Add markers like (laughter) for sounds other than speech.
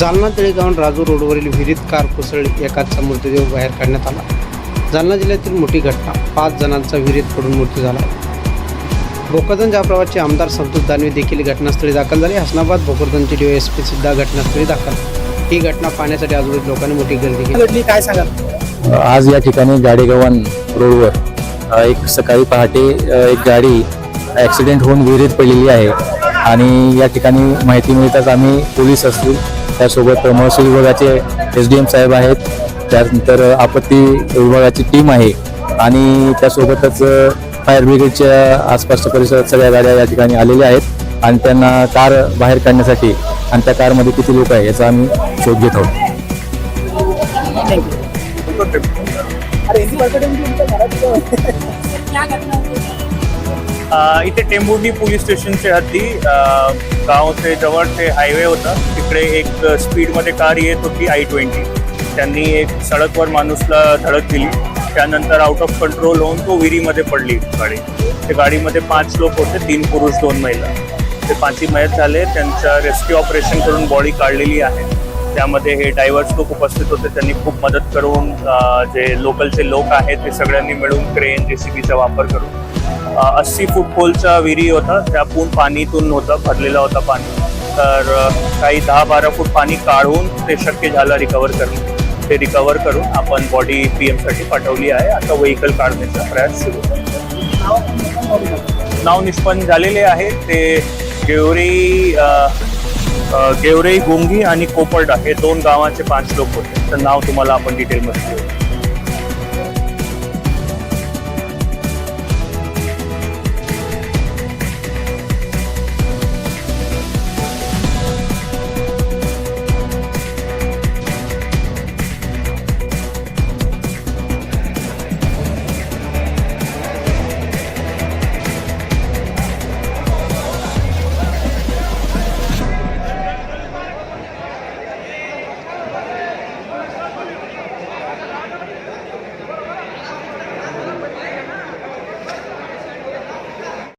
जालना तळेगाव राजू रोडवरील विहिरीत कार कोसळली. एकाचा मृतदेह बाहेर काढण्यात आला. जालना जिल्ह्यातील मोठी घटना. पाच जणांचा विहिरीत पडून मृत्यू झाला. भोकरदन जाफराबादचे आमदार संतोष दानवे देखील घटनास्थळी दाखल झाले. हसनाबाद भोकरदनचे डीओएसपी सुद्धा घटनास्थळी दाखल. ही घटना पाहण्यासाठी आजूबाजूला लोकांनी मोठी गर्दी केली. घडली काय सांगाल? आज या ठिकाणी गाडेगव्हाण रोडवर एक सकाळी पहाटे एक गाडी ॲक्सिडेंट होऊन विहिरीत पडलेली आहे. आणि या ठिकाणी माहिती मिळताच आम्ही पोलीस असतील त्यासोबत महसूल विभागाचे एस डी एम साहेब आहेत. त्यानंतर आपत्ती विभागाची टीम आहे. आणि त्यासोबतच फायर ब्रिगेडच्या आसपासच्या परिसरात सगळ्या गाड्या या ठिकाणी आलेल्या आहेत. आणि त्यांना कार बाहेर काढण्यासाठी आणि त्या कारमध्ये किती लोक आहे याचा आम्ही शोध घेत आहोत. अरे (laughs) इथे बरकडे पोलीस स्टेशनच्या हद्दी गावचे गाव ते जवळ ते हायवे होता. तिकडे एक स्पीडमध्ये कार येत होती आय ट्वेंटी त्यांनी एक सडकवर माणूसला धडक दिली. त्यानंतर आउट ऑफ कंट्रोल होऊन तो विहिरीमध्ये पडली गाडी. ते गाडीमध्ये पाच लोक होते तीन पुरुष दोन महिला. ते पाचही मयत झाले. त्यांच्या रेस्क्यू ऑपरेशन करून बॉडी काढलेली आहे. त्यामध्ये हे डायव्हर्स लोक उपस्थित होते. त्यांनी खूप मदत करून जे लोकलचे लोक आहेत ते सगळ्यांनी मिळून क्रेन जे सी बीचा वापर करून अस्सी फूट खोलचा विहिरी होता. त्यातून पाणीतून होता भरलेला होता पाणी. तर काही दहा बारा फूट पाणी काढून ते शक्य झालं रिकवर करून. ते रिकवर करून आपण बॉडी पी एमसाठी पाठवली आहे. आता व्हेकल काढण्याचा प्रयास सुरू. नाव निष्पन्न झालेले आहे. ते गेवरी गेवरे गोंगी आणि कोपर्डा हे दोन गावाचे पाच लोक होते. तर नाव तुम्हाला आपण डिटेलमध्ये देऊ.